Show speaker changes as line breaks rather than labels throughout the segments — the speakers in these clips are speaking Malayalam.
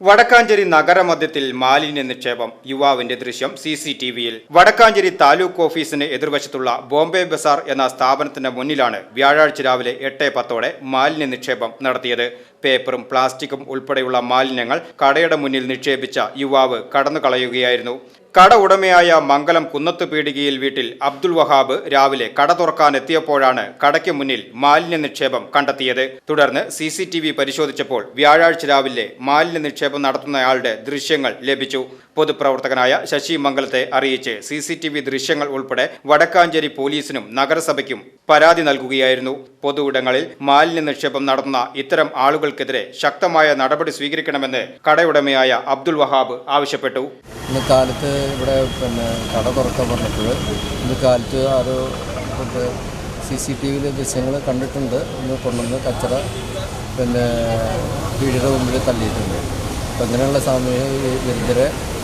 Vadakkanchery നഗരമധ്യത്തിൽ മാലിന്യ നിക്ഷേപം. യുവാവിന്റെ ദൃശ്യം സി സി ടി വിയിൽ. വടക്കാഞ്ചേരി താലൂക്ക് ഓഫീസിന് എതിർവശത്തുള്ള ബോംബെ ബസാർ എന്ന സ്ഥാപനത്തിന്റെ മുന്നിലാണ് വ്യാഴാഴ്ച രാവിലെ എട്ട് പത്തോടെ മാലിന്യ നിക്ഷേപം നടത്തിയത്. പേപ്പറും പ്ലാസ്റ്റിക്കും ഉൾപ്പെടെയുള്ള മാലിന്യങ്ങൾ കടയുടെ മുന്നിൽ നിക്ഷേപിച്ച യുവാവ് കടന്നു കളയുകയായിരുന്നു കട ഉടമയായ മംഗലം കുന്നത്ത് പീടികയിൽ വീട്ടിൽ അബ്ദുൾ വഹാബ് രാവിലെ കട തുറക്കാൻ എത്തിയപ്പോഴാണ് കടയ്ക്ക് മുന്നിൽ മാലിന്യ നിക്ഷേപം കണ്ടെത്തിയത്. തുടർന്ന് സി സി ടി വി പരിശോധിച്ചപ്പോൾ വ്യാഴാഴ്ച രാവിലെ മാലിന്യ നിക്ഷേപം നടത്തുന്നയാളുടെ ദൃശ്യങ്ങൾ ലഭിച്ചു. പൊതുപ്രവർത്തകനായ ശശി മംഗലത്തെ അറിയിച്ച് സി സി ടി വി ദൃശ്യങ്ങൾ ഉൾപ്പെടെ വടക്കാഞ്ചേരി പോലീസിനും നഗരസഭയ്ക്കും പരാതി നൽകുകയായിരുന്നു. പൊതു ഇടങ്ങളിൽ മാലിന്യ നിക്ഷേപം നടത്തുന്ന ഇത്തരം ആളുകൾക്കെതിരെ ശക്തമായ നടപടി സ്വീകരിക്കണമെന്ന് കടയുടമയായ അബ്ദുൽ വഹാബ് ആവശ്യപ്പെട്ടു.
ഇന്ന് ഇവിടെ പിന്നെ കട തുറക്കാൻ പറഞ്ഞപ്പോൾ ഇന്ന് സി സി ടി വിയിലെ ദൃശ്യങ്ങൾ കണ്ടിട്ടുണ്ട്. ഇന്ന് കൊണ്ടുവന്ന് കച്ചറ പിന്നെ വീടിന്റെ മുമ്പിൽ തള്ളിയിട്ടുണ്ട്. അപ്പം അങ്ങനെയുള്ള സാമൂഹ്യ വിരുദ്ധരെ ആ,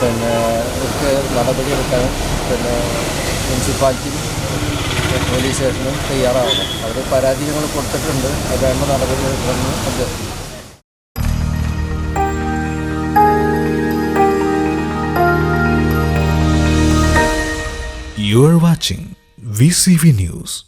പിന്നെ ഇവർക്ക് നടപടിയെടുക്കാൻ പിന്നെ മുനിസിപ്പാലിറ്റിയും പോലീസ് സ്റ്റേഷനും തയ്യാറാവണം. അവർ പരാതി ഞങ്ങൾ കൊടുത്തിട്ടുണ്ട്. അത് വേണ്ട നടപടി എടുക്കണമെന്ന് അഭ്യർത്ഥിക്കുന്നു.
You are watching VCV News.